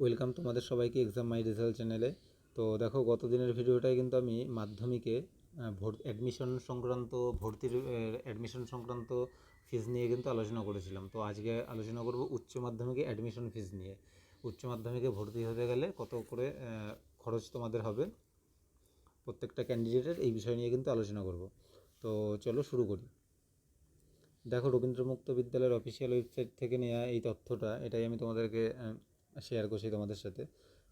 Welcome তোমাদের সবাইকে exam মাই result চ্যানেলে তো দেখো গত দিনের ভিডিওটায় কিন্তু আমি মাধ্যমিকে ভোট অ্যাডমিশন সংক্রান্ত, ভর্তির অ্যাডমিশন সংক্রান্ত ফিজ নিয়ে কিন্তু আলোচনা করেছিলাম। তো আজকে আলোচনা করব উচ্চ মাধ্যমিকে অ্যাডমিশন ফিজ নিয়ে। উচ্চ মাধ্যমিকে ভর্তি হতে গেলে কত করে খরচ তোমাদের হবে? প্রত্যেকটা ক্যান্ডিডেটের এই বিষয় নিয়ে কিন্তু আলোচনা করব। তো চলো শুরু করি। দেখো, রবীন্দ্রমুক্ত বিদ্যালয়ের অফিসিয়াল ওয়েবসাইট থেকে নেওয়া এই তথ্যটা, এটাই আমি তোমাদেরকে শেয়ার করছি তোমাদের সাথে।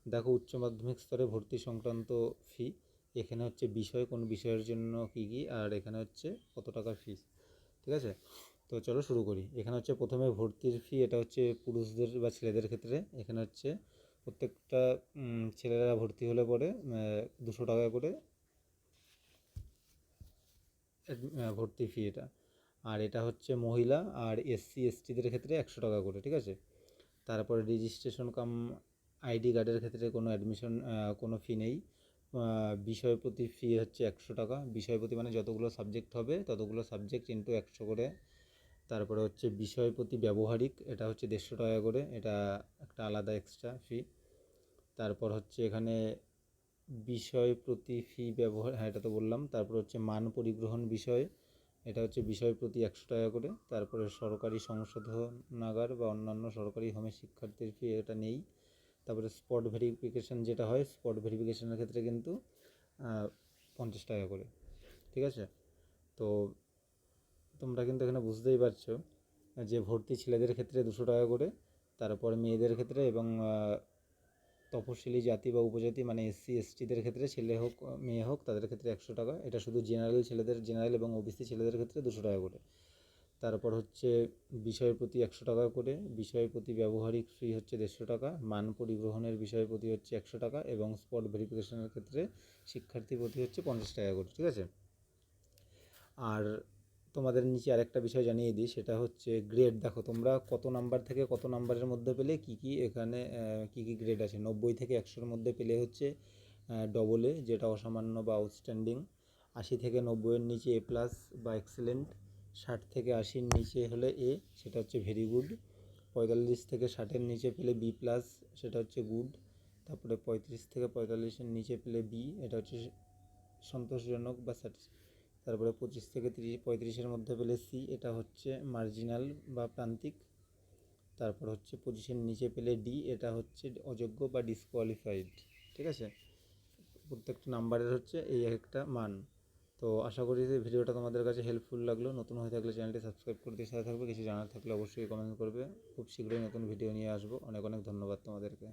দেখো, উচ্চ মাধ্যমিক স্তরে ভর্তি সংক্রান্ত ফি এখানে হচ্ছে বিষয়, কোন বিষয়ের জন্য কী কী, আর এখানে হচ্ছে কত টাকা ফিস ঠিক আছে? তো চলো শুরু করি। এখানে হচ্ছে প্রথমে ভর্তির ফি এটা হচ্ছে পুরুষদের বা ছেলেদের ক্ষেত্রে। এখানে হচ্ছে প্রত্যেকটা ছেলেরা ভর্তি হলে পরে দুশো টাকা করে ভর্তি ফি এটা। আর এটা হচ্ছে মহিলা, আর এসসি এসটিদের ক্ষেত্রে একশো টাকা করে, ঠিক আছে? তারপরে রেজিস্ট্রেশন কাম আইডি কার্ডের ক্ষেত্রে কোনো অ্যাডমিশন কোনো ফি নেই। বিষয় প্রতি ফি হচ্ছে একশো টাকা। বিষয় প্রতি মানে যতগুলো সাবজেক্ট হবে, ততগুলো সাবজেক্ট ইন্টু একশো করে। তারপরে হচ্ছে বিষয় প্রতি ব্যবহারিক, এটা হচ্ছে দেড়শো টাকা করে। এটা একটা আলাদা এক্সট্রা ফি তারপর হচ্ছে এখানে বিষয় প্রতি ফি ব্যবহার হ্যাঁ এটা তো বললাম। তারপর হচ্ছে মান পরিগ্রহণ বিষয়। এটা হচ্ছে বিষয় প্রতি একশো টাকা করে। তারপরে সরকারি সংশোধনাগার বা অন্যান্য সরকারি হোমে শিক্ষার্থীর ফি এটা নেই। তারপরে স্পট ভেরিফিকেশান যেটা হয় স্পট ভেরিফিকেশনের ক্ষেত্রে কিন্তু পঞ্চাশ টাকা করে। ঠিক আছে? তো তোমরা কিন্তু এখানে বুঝতেই পারছ যে ভর্তি ছেলেদের ক্ষেত্রে দুশো টাকা করে, তারপরে মেয়েদের ক্ষেত্রে এবং তপশিলি জাতি বা উপজাতি মানে এসসি, এসটিদের ক্ষেত্রে ছেলে হোক, মেয়ে হোক, তাদের ক্ষেত্রে একশো টাকা। এটা শুধু জেনারেল ছেলেদের জেনারেল এবং ওবিসি ছেলেদের ক্ষেত্রে দুশো টাকা করে। তারপর হচ্ছে বিষয়ের প্রতি একশো টাকা করে। বিষয়ের প্রতি ব্যবহারিক ফি হচ্ছে দেড়শো টাকা। মান পরিগ্রহণের বিষয়ের প্রতি হচ্ছে একশো টাকা এবং স্পট ভেরিফিকেশনের ক্ষেত্রে শিক্ষার্থী প্রতি হচ্ছে পঞ্চাশ টাকা করে, ঠিক আছে? আর তোমাদের নিচে আরেকটা বিষয় জানিয়ে দিই, সেটা হচ্ছে গ্রেড দেখো, তোমরা কত নাম্বার থেকে কত নাম্বারের মধ্যে পেলে কি কি এখানে কি কি গ্রেড আছে? নব্বই থেকে একশোর মধ্যে পেলে হচ্ছে ডবল এ, যেটা অসামান্য বা আউটস্ট্যান্ডিং আশি থেকে নব্বইয়ের নিচে এ প্লাস বা এক্সেলেন্ট ষাট থেকে আশির নিচে হলে এ সেটা হচ্ছে ভেরি গুড পঁয়তাল্লিশ থেকে ষাটের নিচে পেলে বি প্লাস সেটা হচ্ছে গুড তারপরে পঁয়ত্রিশ থেকে পঁয়তাল্লিশের নিচে পেলে বি এটা হচ্ছে সন্তোষজনক বা স্যাটিস তারপরে পঁচিশ থেকে তিরিশ, পঁয়ত্রিশের মধ্যে পেলে সি এটা হচ্ছে মার্জিনাল বা প্রান্তিক। তারপর হচ্ছে পঁচিশের নিচে পেলে ডি এটা হচ্ছে অযোগ্য বা ডিসকোয়ালিফাইড ঠিক আছে? প্রত্যেকটা নাম্বারের হচ্ছে এই একটা মান। তো আশা করি যে ভিডিওটা তোমাদের কাছে হেল্পফুল লাগল। নতুন হয়ে থাকলে চ্যানেলটি সাবস্ক্রাইব করে দিয়ে সাথে থাকবে। কিছু জানার থাকলে অবশ্যই কমেন্ট করবে। খুব শীঘ্রই নতুন ভিডিও নিয়ে আসব। অনেক অনেক ধন্যবাদ তোমাদেরকে।